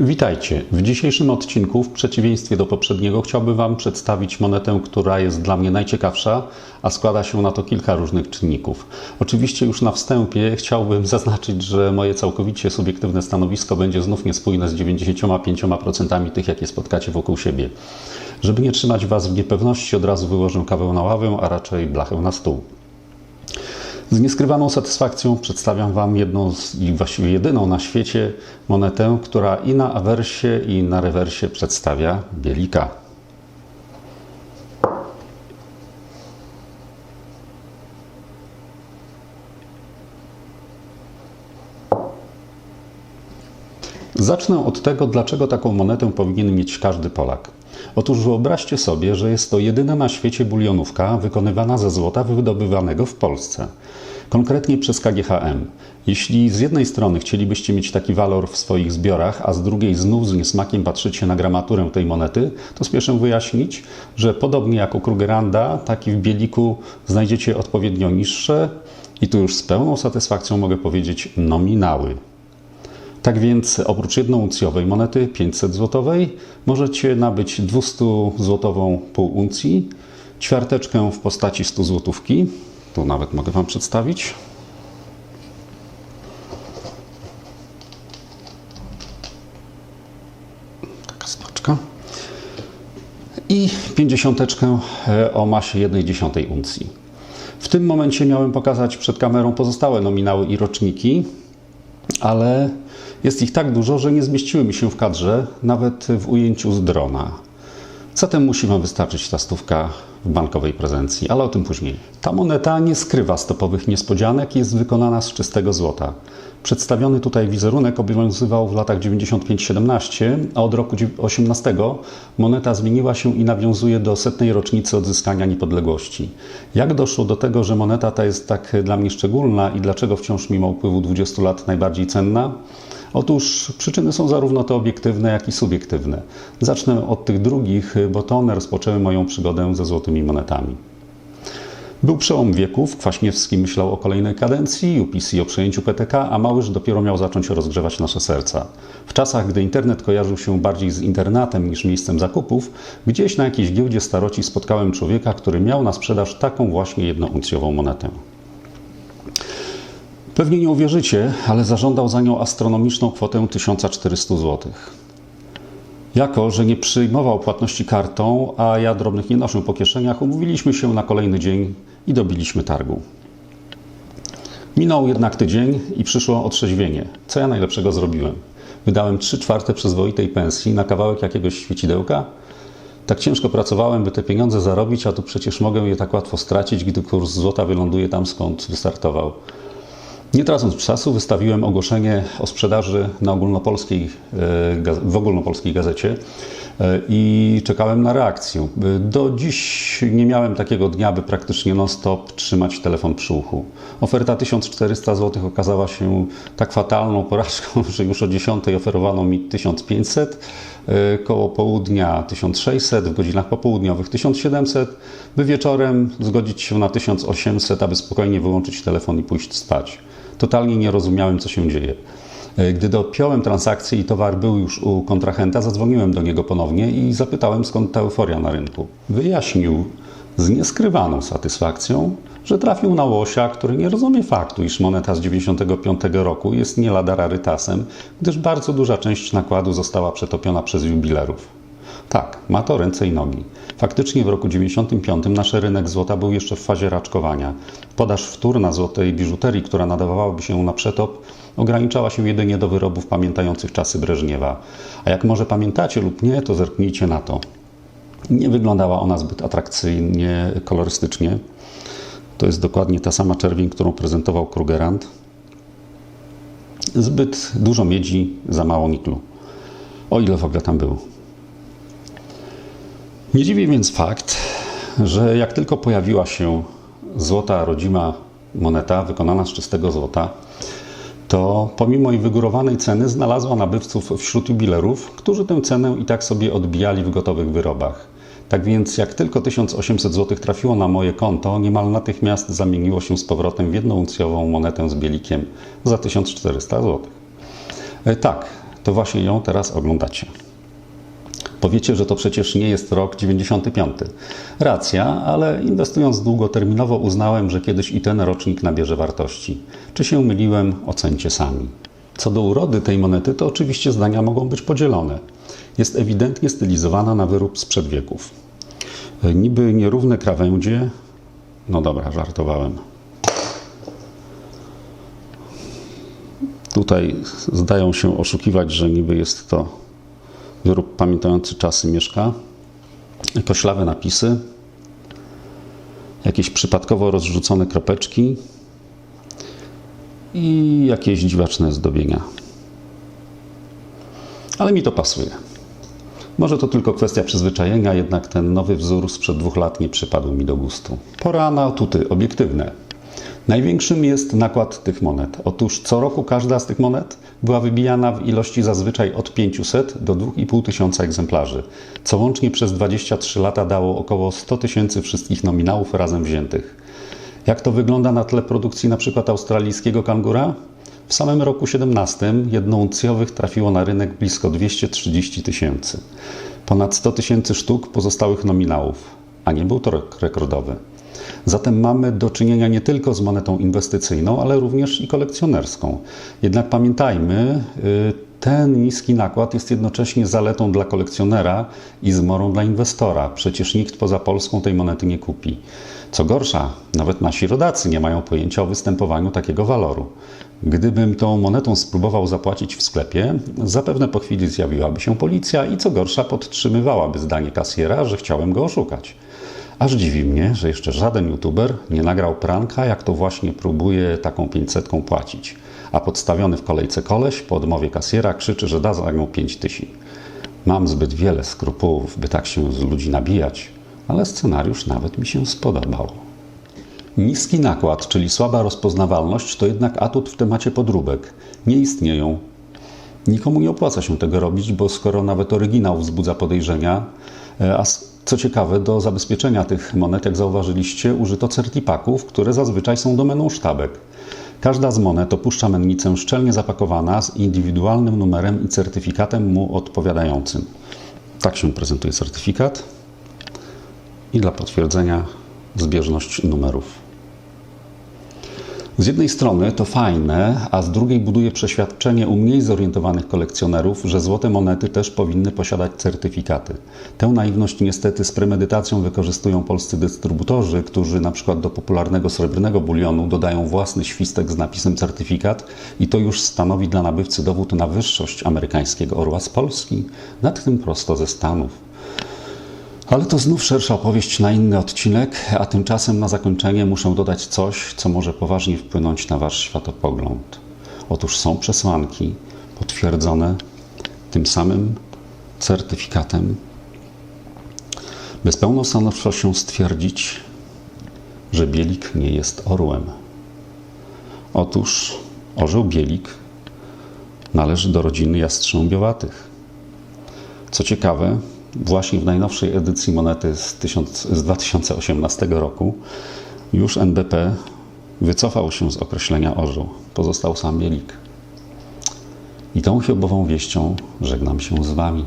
Witajcie. W dzisiejszym odcinku, w przeciwieństwie do poprzedniego, chciałbym Wam przedstawić monetę, która jest dla mnie najciekawsza, a składa się na to kilka różnych czynników. Oczywiście już na wstępie chciałbym zaznaczyć, że moje całkowicie subiektywne stanowisko będzie znów niespójne z 95% tych, jakie spotkacie wokół siebie. Żeby nie trzymać Was w niepewności, od razu wyłożę kawę na ławę, a raczej blachę na stół. Z nieskrywaną satysfakcją przedstawiam Wam jedną z, i właściwie jedyną na świecie monetę, która i na awersie, i na rewersie przedstawia bielika. Zacznę od tego, dlaczego taką monetę powinien mieć każdy Polak. Otóż wyobraźcie sobie, że jest to jedyna na świecie bulionówka wykonywana ze złota wydobywanego w Polsce, konkretnie przez KGHM. Jeśli z jednej strony chcielibyście mieć taki walor w swoich zbiorach, a z drugiej znów z niesmakiem patrzycie na gramaturę tej monety, to spieszę wyjaśnić, że podobnie jak u Krugeranda, taki w bieliku znajdziecie odpowiednio niższe i tu już z pełną satysfakcją mogę powiedzieć nominały. Tak więc oprócz jednouncjowej monety 500 złotowej możecie nabyć 200 złotową pół uncji, ćwiarteczkę w postaci 100 złotówki, tu nawet mogę Wam przedstawić. I 50 o masie 1,1 uncji. W tym momencie miałem pokazać przed kamerą pozostałe nominały i roczniki, ale jest ich tak dużo, że nie zmieściły mi się w kadrze, nawet w ujęciu z drona. Zatem musi Wam wystarczyć ta stówka w bankowej prezencji, ale o tym później. Ta moneta nie skrywa stopowych niespodzianek, jest wykonana z czystego złota. Przedstawiony tutaj wizerunek obowiązywał w latach 95-17, a od roku 18 moneta zmieniła się i nawiązuje do setnej rocznicy odzyskania niepodległości. Jak doszło do tego, że moneta ta jest tak dla mnie szczególna i dlaczego wciąż mimo upływu 20 lat najbardziej cenna? Otóż przyczyny są zarówno te obiektywne, jak i subiektywne. Zacznę od tych drugich, bo to one rozpoczęły moją przygodę ze złotymi monetami. Był przełom wieków, Kwaśniewski myślał o kolejnej kadencji, UPC o przejęciu PTK, a Małysz dopiero miał zacząć rozgrzewać nasze serca. W czasach, gdy internet kojarzył się bardziej z internatem niż miejscem zakupów, gdzieś na jakiejś giełdzie staroci spotkałem człowieka, który miał na sprzedaż taką właśnie jednouncjową monetę. Pewnie nie uwierzycie, ale zażądał za nią astronomiczną kwotę 1400 zł. Jako, że nie przyjmował płatności kartą, a ja drobnych nie noszę po kieszeniach, umówiliśmy się na kolejny dzień i dobiliśmy targu. Minął jednak tydzień i przyszło otrzeźwienie. Co ja najlepszego zrobiłem? Wydałem 3 czwarte przyzwoitej pensji na kawałek jakiegoś świecidełka. Tak ciężko pracowałem, by te pieniądze zarobić, a tu przecież mogę je tak łatwo stracić, gdy kurs złota wyląduje tam, skąd wystartował. Nie tracąc czasu, wystawiłem ogłoszenie o sprzedaży na ogólnopolskiej, e, w ogólnopolskiej gazecie e, i czekałem na reakcję. Do dziś nie miałem takiego dnia, by praktycznie non-stop trzymać telefon przy uchu. Oferta 1400 zł okazała się tak fatalną porażką, że już o 10 oferowano mi 1500, e, koło południa 1600, w godzinach popołudniowych 1700, by wieczorem zgodzić się na 1800, aby spokojnie wyłączyć telefon i pójść spać. Totalnie nie rozumiałem, co się dzieje. E, gdy dopiąłem transakcję i towar był już u kontrahenta, zadzwoniłem do niego ponownie i zapytałem, skąd ta euforia na rynku. Wyjaśnił z nieskrywaną satysfakcją, że trafił na łosia, który nie rozumie faktu, iż moneta z 95 roku jest nie lada rarytasem, gdyż bardzo duża część nakładu została przetopiona przez jubilerów. Tak, ma to ręce i nogi. Faktycznie w roku 95 nasz rynek złota był jeszcze w fazie raczkowania. Podaż wtórna złotej biżuterii, która nadawałaby się na przetop, ograniczała się jedynie do wyrobów pamiętających czasy Breżniewa. A jak może pamiętacie lub nie, to zerknijcie na to. Nie wyglądała ona zbyt atrakcyjnie, kolorystycznie. To jest dokładnie ta sama czerwień, którą prezentował Krugerand. Zbyt dużo miedzi, za mało niklu. O ile w ogóle tam był. Nie dziwi więc fakt, że jak tylko pojawiła się złota rodzima moneta wykonana z czystego złota, to pomimo jej wygórowanej ceny znalazła nabywców wśród jubilerów, którzy tę cenę i tak sobie odbijali w gotowych wyrobach. Tak więc jak tylko 1800 zł trafiło na moje konto, niemal natychmiast zamieniło się z powrotem w jednouncjową monetę z bielikiem za 1400 zł. E, tak, to właśnie ją teraz oglądacie. Powiecie, że to przecież nie jest rok 95. Racja, ale inwestując długoterminowo uznałem, że kiedyś i ten rocznik nabierze wartości. Czy się myliłem, ocencie sami. Co do urody tej monety, to oczywiście zdania mogą być podzielone. Jest ewidentnie stylizowana na wyrób sprzed wieków. Niby nierówne krawędzie. No dobra, żartowałem. Tutaj zdają się oszukiwać, że niby jest to wyrób pamiętający czasy mieszka. Koślawe napisy, jakieś przypadkowo rozrzucone kropeczki i jakieś dziwaczne zdobienia. Ale mi to pasuje. Może to tylko kwestia przyzwyczajenia, jednak ten nowy wzór sprzed dwóch lat nie przypadł mi do gustu. Pora na atuty obiektywne. Największym jest nakład tych monet. Otóż co roku każda z tych monet była wybijana w ilości zazwyczaj od 500 do 2,5 tysiąca egzemplarzy, co łącznie przez 23 lata dało około 100 tysięcy wszystkich nominałów razem wziętych. Jak to wygląda na tle produkcji np. australijskiego kangura? W samym roku 17 jednouncjowych trafiło na rynek blisko 230 tysięcy. Ponad 100 tysięcy sztuk pozostałych nominałów, a nie był to rok rekordowy. Zatem mamy do czynienia nie tylko z monetą inwestycyjną, ale również i kolekcjonerską. Jednak pamiętajmy, y, ten niski nakład jest jednocześnie zaletą dla kolekcjonera i zmorą dla inwestora. Przecież nikt poza Polską tej monety nie kupi. Co gorsza, nawet nasi rodacy nie mają pojęcia o występowaniu takiego waloru. Gdybym tą monetą spróbował zapłacić w sklepie, zapewne po chwili zjawiłaby się policja i co gorsza podtrzymywałaby zdanie kasjera, że chciałem go oszukać. Aż dziwi mnie, że jeszcze żaden youtuber nie nagrał pranka, jak to właśnie próbuje taką 500 płacić. A podstawiony w kolejce koleś po odmowie kasjera krzyczy, że da za nią 5 tysięcy. Mam zbyt wiele skrupułów, by tak się z ludzi nabijać, ale scenariusz nawet mi się spodobał. Niski nakład, czyli słaba rozpoznawalność, to jednak atut w temacie podróbek. Nie istnieją. Nikomu nie opłaca się tego robić, bo skoro nawet oryginał wzbudza podejrzenia, e, a co ciekawe, do zabezpieczenia tych monet, jak zauważyliście, użyto certipaków, które zazwyczaj są domeną sztabek. Każda z monet opuszcza mennicę szczelnie zapakowana z indywidualnym numerem i certyfikatem mu odpowiadającym. Tak się prezentuje certyfikat i dla potwierdzenia zbieżność numerów. Z jednej strony to fajne, a z drugiej buduje przeświadczenie u mniej zorientowanych kolekcjonerów, że złote monety też powinny posiadać certyfikaty. Tę naiwność niestety z premedytacją wykorzystują polscy dystrybutorzy, którzy na przykład do popularnego srebrnego bulionu dodają własny świstek z napisem certyfikat i to już stanowi dla nabywcy dowód na wyższość amerykańskiego orła z Polski, nad tym prosto ze Stanów. Ale to znów szersza opowieść na inny odcinek, a tymczasem na zakończenie muszę dodać coś, co może poważnie wpłynąć na Wasz światopogląd. Otóż są przesłanki potwierdzone tym samym certyfikatem, by z pełną stanowczością stwierdzić, że Bielik nie jest orłem. Otóż orzeł Bielik należy do rodziny jastrzębiowatych. Co ciekawe, właśnie w najnowszej edycji monety z, 1000, z 2018 roku już NBP wycofał się z określenia orzeł. Pozostał sam Bielik. I tą chybową wieścią żegnam się z Wami.